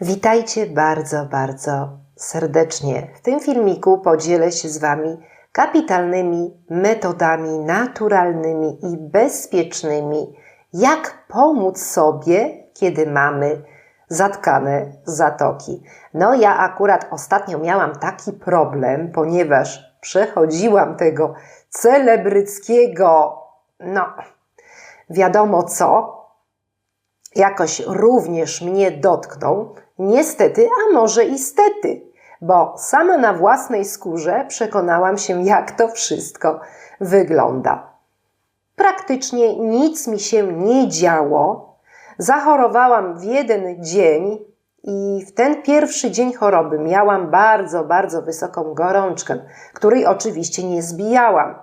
Witajcie bardzo, bardzo serdecznie. W tym filmiku podzielę się z Wami kapitalnymi metodami naturalnymi i bezpiecznymi, jak pomóc sobie, kiedy mamy zatkane zatoki. No, ja akurat ostatnio miałam taki problem, ponieważ przechodziłam tego celebryckiego, no, wiadomo co, jakoś również mnie dotknął, niestety, a może i stety, bo sama na własnej skórze przekonałam się, jak to wszystko wygląda. Praktycznie nic mi się nie działo. Zachorowałam w jeden dzień i w ten pierwszy dzień choroby miałam bardzo, bardzo wysoką gorączkę, której oczywiście nie zbijałam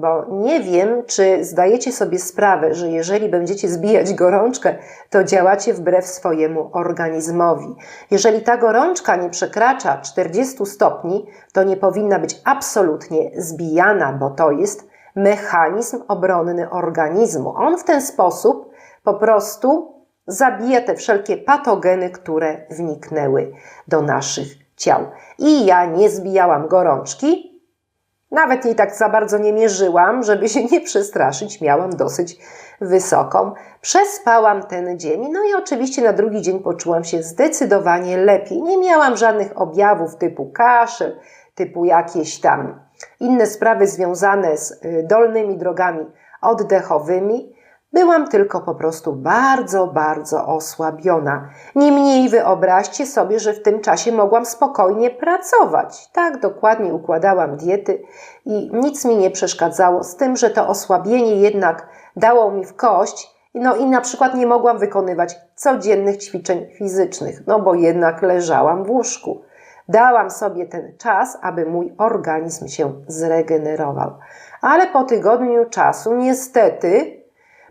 bo nie wiem, czy zdajecie sobie sprawę, że jeżeli będziecie zbijać gorączkę, to działacie wbrew swojemu organizmowi. Jeżeli ta gorączka nie przekracza 40 stopni, to nie powinna być absolutnie zbijana, bo to jest mechanizm obronny organizmu. On w ten sposób po prostu zabija te wszelkie patogeny, które wniknęły do naszych ciał. I ja nie zbijałam gorączki, nawet jej tak za bardzo nie mierzyłam, żeby się nie przestraszyć, miałam dosyć wysoką. Przespałam ten dzień, no i oczywiście na drugi dzień poczułam się zdecydowanie lepiej. Nie miałam żadnych objawów typu kaszel, typu jakieś tam inne sprawy związane z y, dolnymi drogami oddechowymi. Byłam tylko po prostu bardzo, bardzo osłabiona. Niemniej wyobraźcie sobie, że w tym czasie mogłam spokojnie pracować. Tak dokładnie układałam diety i nic mi nie przeszkadzało, z tym, że to osłabienie jednak dało mi w kość, no i na przykład nie mogłam wykonywać codziennych ćwiczeń fizycznych, no bo jednak leżałam w łóżku. Dałam sobie ten czas, aby mój organizm się zregenerował. Ale po tygodniu czasu, niestety,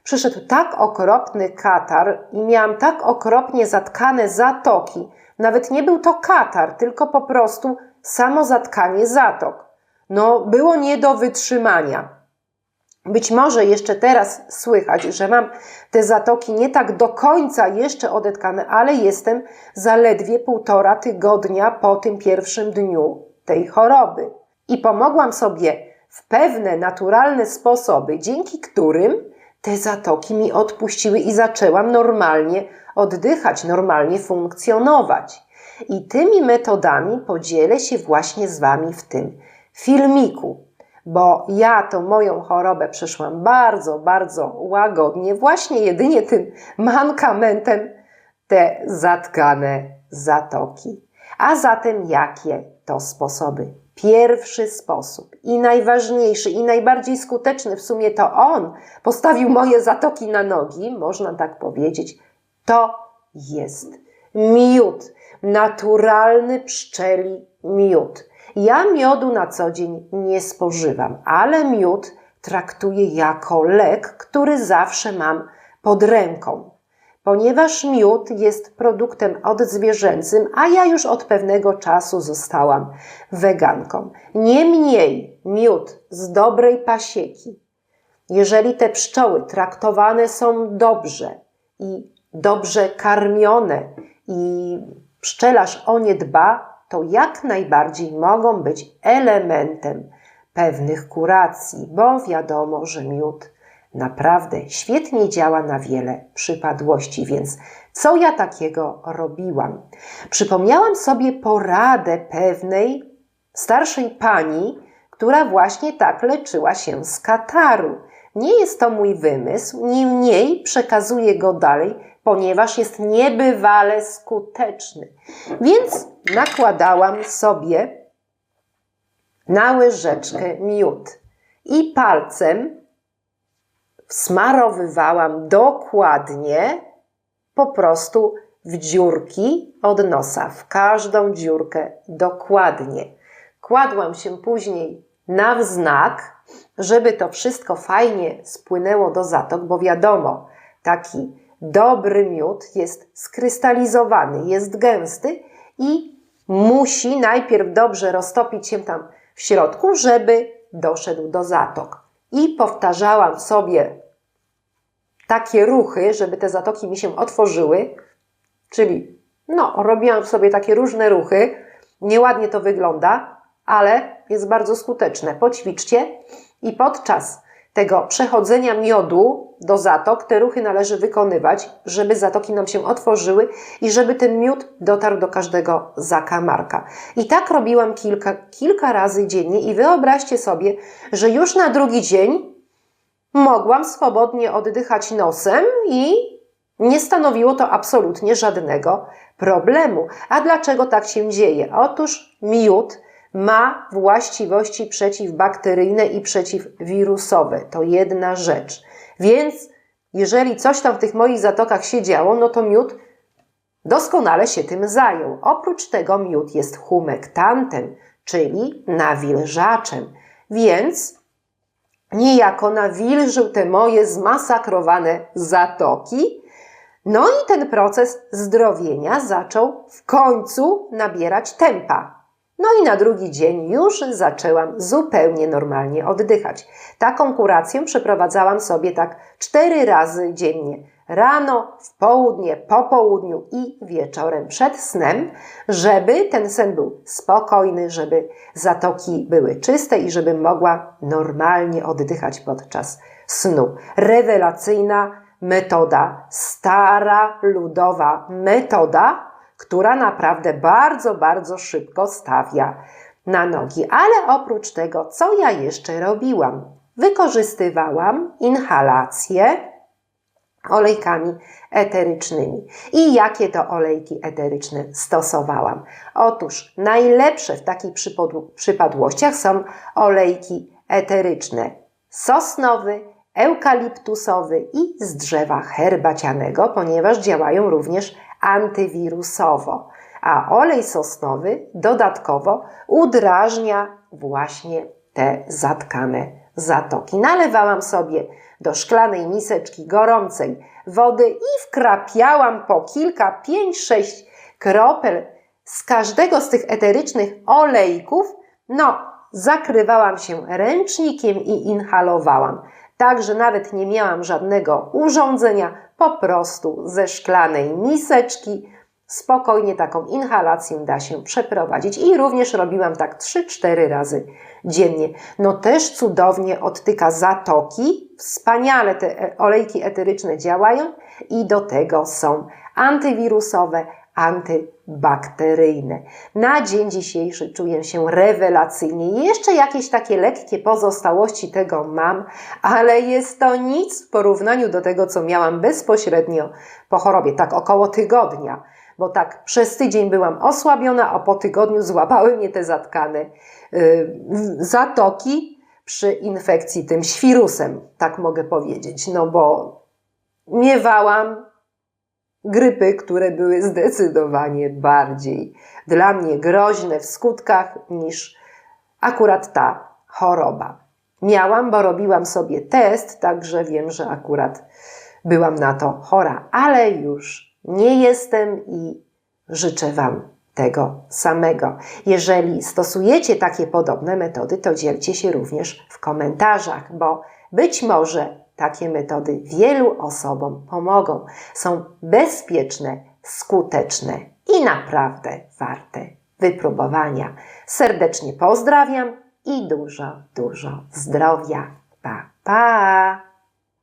przyszedł tak okropny katar i miałam tak okropnie zatkane zatoki. Nawet nie był to katar, tylko po prostu samo zatkanie zatok. No, było nie do wytrzymania. Być może jeszcze teraz słychać, że mam te zatoki nie tak do końca jeszcze odetkane, ale jestem zaledwie półtora tygodnia po tym pierwszym dniu tej choroby. I pomogłam sobie w pewne naturalne sposoby, dzięki którym te zatoki mi odpuściły i zaczęłam normalnie oddychać, normalnie funkcjonować. I tymi metodami podzielę się właśnie z Wami w tym filmiku, bo ja tą moją chorobę przeszłam bardzo, bardzo łagodnie, właśnie jedynie tym mankamentem te zatkane zatoki. A zatem jakie to sposoby? Pierwszy sposób i najważniejszy i najbardziej skuteczny, w sumie to on postawił moje zatoki na nogi, można tak powiedzieć, to jest miód. Naturalny pszczeli miód. Ja miodu na co dzień nie spożywam, ale miód traktuję jako lek, który zawsze mam pod ręką ponieważ miód jest produktem odzwierzęcym, a ja już od pewnego czasu zostałam weganką. Niemniej miód z dobrej pasieki, jeżeli te pszczoły traktowane są dobrze i dobrze karmione i pszczelarz o nie dba, to jak najbardziej mogą być elementem pewnych kuracji, bo wiadomo, że miód naprawdę świetnie działa na wiele przypadłości, więc co ja takiego robiłam? Przypomniałam sobie poradę pewnej starszej pani, która właśnie tak leczyła się z kataru. Nie jest to mój wymysł, niemniej przekazuję go dalej, ponieważ jest niebywale skuteczny. Więc nakładałam sobie na łyżeczkę miód i palcem smarowywałam dokładnie po prostu w dziurki od nosa, w każdą dziurkę dokładnie. Kładłam się później na wznak, żeby to wszystko fajnie spłynęło do zatok, bo wiadomo, taki dobry miód jest skrystalizowany, jest gęsty i musi najpierw dobrze roztopić się tam w środku, żeby doszedł do zatok i powtarzałam sobie takie ruchy, żeby te zatoki mi się otworzyły, czyli No, robiłam sobie takie różne ruchy. Nieładnie to wygląda, ale jest bardzo skuteczne. Poćwiczcie i podczas tego przechodzenia miodu do zatok te ruchy należy wykonywać, żeby zatoki nam się otworzyły i żeby ten miód dotarł do każdego zakamarka. I tak robiłam kilka, kilka razy dziennie i wyobraźcie sobie, że już na drugi dzień mogłam swobodnie oddychać nosem i nie stanowiło to absolutnie żadnego problemu. A dlaczego tak się dzieje? Otóż miód ma właściwości przeciwbakteryjne i przeciwwirusowe. To jedna rzecz. Więc jeżeli coś tam w tych moich zatokach się działo, no to miód doskonale się tym zajął. Oprócz tego miód jest humektantem, czyli nawilżaczem. Więc niejako nawilżył te moje zmasakrowane zatoki. No i ten proces zdrowienia zaczął w końcu nabierać tempa. No i na drugi dzień już zaczęłam zupełnie normalnie oddychać. Taką kurację przeprowadzałam sobie tak cztery razy dziennie. Rano, w południe, po południu i wieczorem przed snem, żeby ten sen był spokojny, żeby zatoki były czyste i żebym mogła normalnie oddychać podczas snu. Rewelacyjna metoda, stara, ludowa metoda, która naprawdę bardzo, bardzo szybko stawia na nogi. Ale oprócz tego, co ja jeszcze robiłam? Wykorzystywałam inhalację olejkami eterycznymi. I jakie to olejki eteryczne stosowałam? Otóż najlepsze w takich przypadłościach są olejki eteryczne sosnowy, eukaliptusowy i z drzewa herbacianego, ponieważ działają również antywirusowo. A olej sosnowy dodatkowo udrażnia właśnie te zatkane zatoki. Nalewałam sobie do szklanej miseczki gorącej wody i wkrapiałam po kilka, pięć, sześć kropel z każdego z tych eterycznych olejków. No, zakrywałam się ręcznikiem i inhalowałam. Także nawet nie miałam żadnego urządzenia, po prostu ze szklanej miseczki spokojnie taką inhalację da się przeprowadzić. I również robiłam tak 3-4 razy dziennie. No też cudownie odtyka zatoki, wspaniale te olejki eteryczne działają i do tego są antywirusowe, antybakteryjne. Na dzień dzisiejszy czuję się rewelacyjnie. Jeszcze jakieś takie lekkie pozostałości tego mam, ale jest to nic w porównaniu do tego, co miałam bezpośrednio po chorobie, tak około tygodnia. Bo tak przez tydzień byłam osłabiona, a po tygodniu złapały mnie te zatkane yy, zatoki przy infekcji tym świrusem, tak mogę powiedzieć. No bo miewałam grypy, które były zdecydowanie bardziej dla mnie groźne w skutkach niż akurat ta choroba. Miałam, bo robiłam sobie test, także wiem, że akurat byłam na to chora, ale już nie jestem i życzę Wam tego samego. Jeżeli stosujecie takie podobne metody, to dzielcie się również w komentarzach, bo być może takie metody wielu osobom pomogą. Są bezpieczne, skuteczne i naprawdę warte wypróbowania. Serdecznie pozdrawiam i dużo, dużo zdrowia. Pa, pa!